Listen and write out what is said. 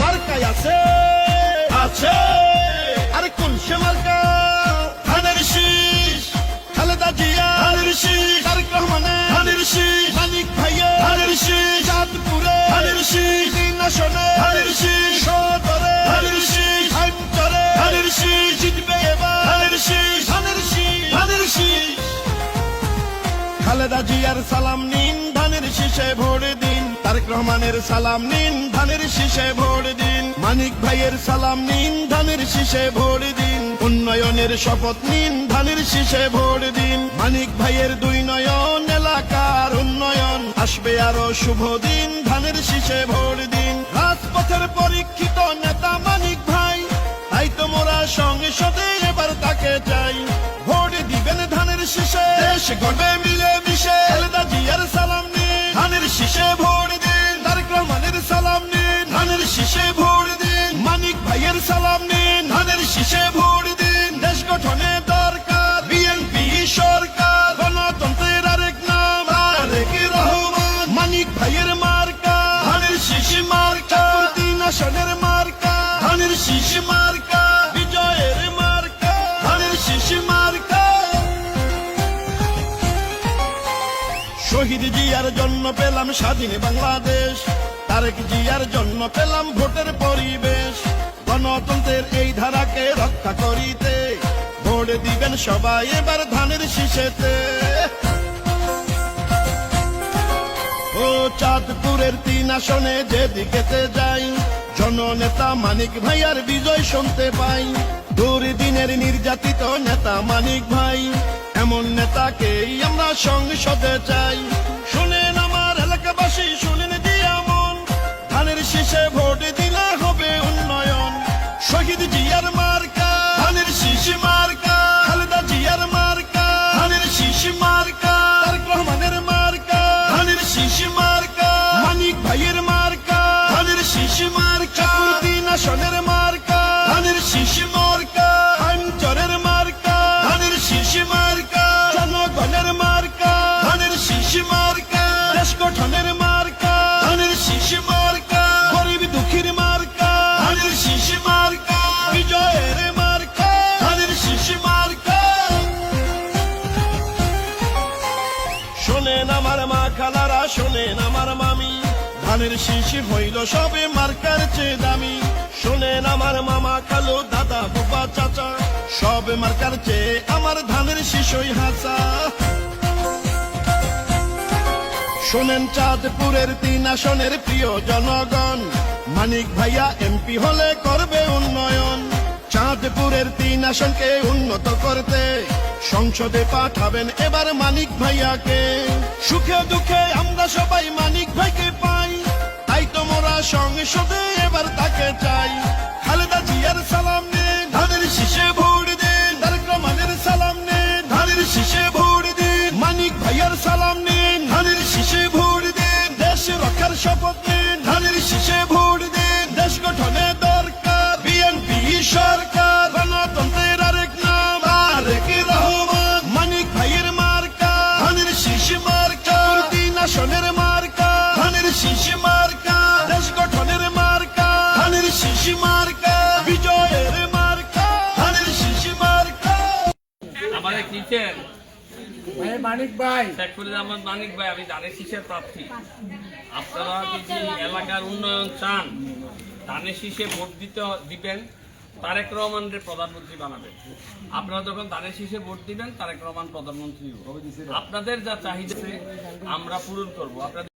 মার্কায় আছে আছে আরে কোন সে মার্কা ধানের শীষ খালেদা জিয়া শীষ শীষ ভাইয়া শীষ চাঁদপুরে শীষ শীষ সদরে শীষ ধানের শীষ জিতবে এবার শীষ শীষ শীষ খালেদা জিয়ার সালাম নিন ধানের শীষে ভোট দিন তারেক রহমানের সালাম নিন, ধানের শীষে ভোট দিন। মানিক ভাইয়ের সালাম নিন, ধানের শীষে ভোট দিন। উন্নয়নের শপথ নিন, ধানের শীষে ভোট দিন। মানিক ভাইয়ের দুই নয়ন, এলাকার উন্নয়ন। আসবে আরও শুভ দিন, ধানের শীষে ভোট দিন। রাজপথের পরীক্ষিত নেতা মানিক ভাই, তাই তো মোরা সঙ্গে সাথে এবার তাকে চাই। ভোট দিবেন ধানের শীষে, দেশ গড়বে মিলে মিশে ধানের ভোট দিন, দেশ গঠনে দরকার। বিএনপি, সরকার, গণতন্ত্রের আরেক নাম। আরেক রহমান, মানিক ভাইয়ের মার্কা। ধানের শীষ মার্কা তিন আসনের মার্কা। ধানের শীষ মার্কা, বিজয়ের মার্কা। ধানের শীষ মার্কা। শহীদ জিয়ার জন্য পেলাম স্বাধীন বাংলাদেশ। তারেক জিয়ার জন্য পেলাম ভোটের পরিবেশ। গণতন্ত্রের এই ধারাকে রক্ষা করিতে ভোট দিবেন সবাই এবার ধানের শীষেতে। ও চাঁদপুরের তিন আসনে যেদিকেতে যাই, জননেতা মানিক ভাইয়ার বিজয় শুনতে পাই। দুর্দিনের নির্যাতিত নেতা মানিক ভাই, এমন নেতাকেই আমরা সংসদে চাই। শুনেন আমার এলাকাবাসী, শুনেন দিয়া মন ধানের শীষে শোনেন আমার মা খালারা, শোনেন আমার মামি। ধানের শিশি হইল সবে মার্কার চেয়ে দামি। শোনেন আমার মামা খালো দাদা বাবা চাচা। সব মার্কার চেয়ে আমার ধানের শিশুই হাসা শোনেন চাঁদপুরের তিন আসনের প্রিয় জনগণ। মানিক ভাইয়া এমপি হলে করবে উন্নয়ন। চাঁদপুরের তিন আসনকে উন্নত করতে সংসদে পাঠাবেন এবার মানিক ভাইয়াকে। সুখে দুঃখে আমরা সবাই মানিক ভাইকে পাই। তাই তো মোরা সংসদে এবার তাকে চাই। খালেদা জিয়ার সালাম নিন ধানের শীষে ভোট দিন তারেক রহমানের সালাম নিন ধানের শীষে ভোট দিন মানিক ভাইয়ার সালাম নিন ধানের শীষে ভোট দিন দেশ রক্ষার শপথ নিন ধানের শীষে ভোট দিন দেশ গঠনে দরকার, বিএনপি সরকার। তিন আসনের মার্কা ধানের শীষ মার্কা দেশ গঠনের মার্কা ধানের শীষ মার্কা বিজয়ের মার্কা ধানের শীষ মার্কা। আমাদের কিচেন ভাই মানিক ভাই। শেখুল আহমদ মানিক ভাই আমি ধানের শীষের প্রার্থী। আপনারা যদি এলাকার উন্নয়ন চান ধানের শীষে ভোট দিতে দিবেন। তারেক রহমানের প্রধানমন্ত্রী বানাবেন আপনারা যখন তারেক শীষে ভোট দিবেন তারেক রহমান প্রধানমন্ত্রী আপনাদের যা চাহিদা আমরা পূরণ করব। আপনাদের